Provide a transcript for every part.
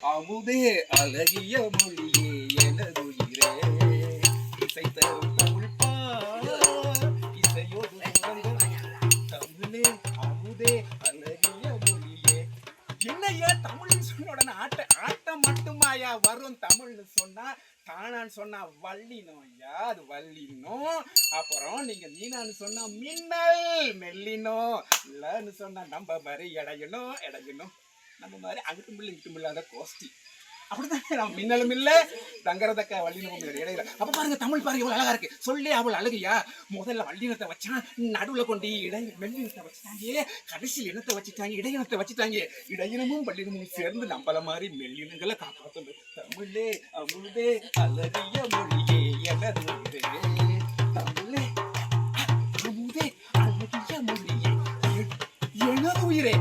அமுதே அழகிய மொழியே எனதுயிரே. இசை தரும் தமிழ் இசையோடு தமிழே அமுதே அழகிய மொழியே. என்னையா தமிழ்னு சொன்ன உடனே ஆட்ட ஆட்டம் மட்டுமாயா வரும் தமிழ்னு சொன்னா தானான்னு சொன்னா வள்ளினம் ஐயா அது வள்ளினம் அப்புறம் நீங்க மீனான்னு சொன்னா மின்னல் மெல்லினோம் இல்லன்னு சொன்னா நம்ம மாதிரி இடையணும் இடையணும் நம்ம மாதிரி அங்கிட்டும் இல்லை இங்கிட்டும் இல்லாத கோஷ்டி. அப்படிதான் நம்ம மின்னலும் இல்லை தங்கரதக்க வள்ளினமும் இடையில. அப்ப பாருங்க தமிழ் பாருங்க இவ்வளவு அழகா இருக்கு. சொல்லி அவள் அழகையா முதல்ல வள்ளினத்தை வச்சான் நடுவுல கொண்டு இடை மெல்லினத்தை வச்சுட்டாங்க கடைசியில் இனத்தை வச்சுட்டாங்க இடையினத்தை வச்சுட்டாங்க. இடையினமும் வள்ளினமும் சேர்ந்து நம்மள மாதிரி மெல்லினங்களை காப்பாத்தணும் தமிழே அமுதே அழகிய மொழியே எனது தமிழே அமுதே அழகிய மொழியே எனது உயிரே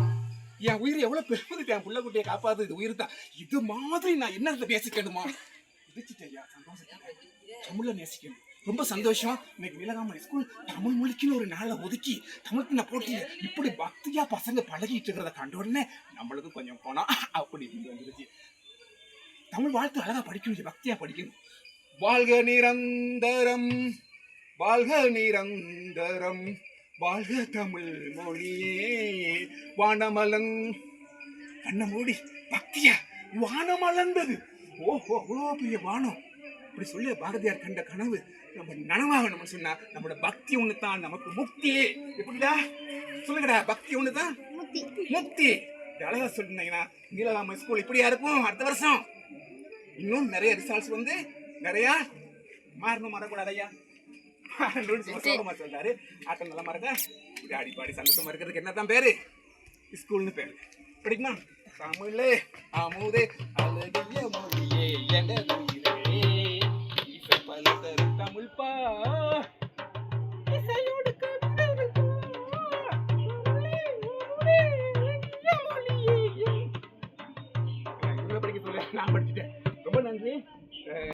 என் உயிர் எவ்வளவு பெருமதி என் புள்ள குட்டியை காப்பாத்து இது உயிர் தான் இது மாதிரி நான் என்ன பேசிக்கணுமா விதிச்சிட்டேயா சந்தோஷம் தமிழ நேசிக்கணும். ரொம்ப சந்தோஷம். இன்னைக்கு நீலகாமணி ஸ்கூல் தமிழ் மொழிக்குன்னு ஒரு நாளை ஒதுக்கி தமிழுக்கு நான் போட்டி. இப்படி பக்தியா பசங்க பழகிட்டு இருக்கிறத கண்ட உடனே நம்மளுக்கும் கொஞ்சம் போனா அப்படி இருந்து வந்துருச்சு. தமிழ் வாழ்த்து அழகா படிக்கணும் பக்தியா படிக்கணும். வாழ்க நிரந்தரம் வாழ்க நிரந்தரம் வாழ்க தமிழ் மொழியே. வானமலன். கண்ண மூடி பக்தியா வானமலர்ந்தது. ஓஹோ அவ்வளோ பெரிய வானம். இப்படி சொல்லி பாரதியார் கண்ட கனவு நம்ம நனவாகணும்னு சொன்னா நம்மளோட பக்தி ஒன்று தான் நமக்கு முக்தி. எப்படிடா? சொல்லுங்கடா பக்தி ஒன்று தான் முக்தி. அழகா சொல்லிருந்தீங்கன்னா நீலகாம ஸ்கூல் இப்படியா இருக்கும்? அடுத்த வருஷம். இன்னும் நிறைய ரிசல்ட்ஸ் வந்து நிறைய மாறணும் மறக்கூடாது ஐயா சொல்றாரு. ஆட்டம் நல்லா மறக்க இப்படி ஆடி பாடி சந்தோஷமா இருக்கிறதுக்கு என்னதான் பேரு? ஸ்கூல்னு பேரு படிக்குமா தமிழே அமுதே அழகிய மொழியே என உயிரே இசை பல தரும் தமிழ் பா இசையோடு நான் படிச்சுட்டேன் ரொம்ப நன்றி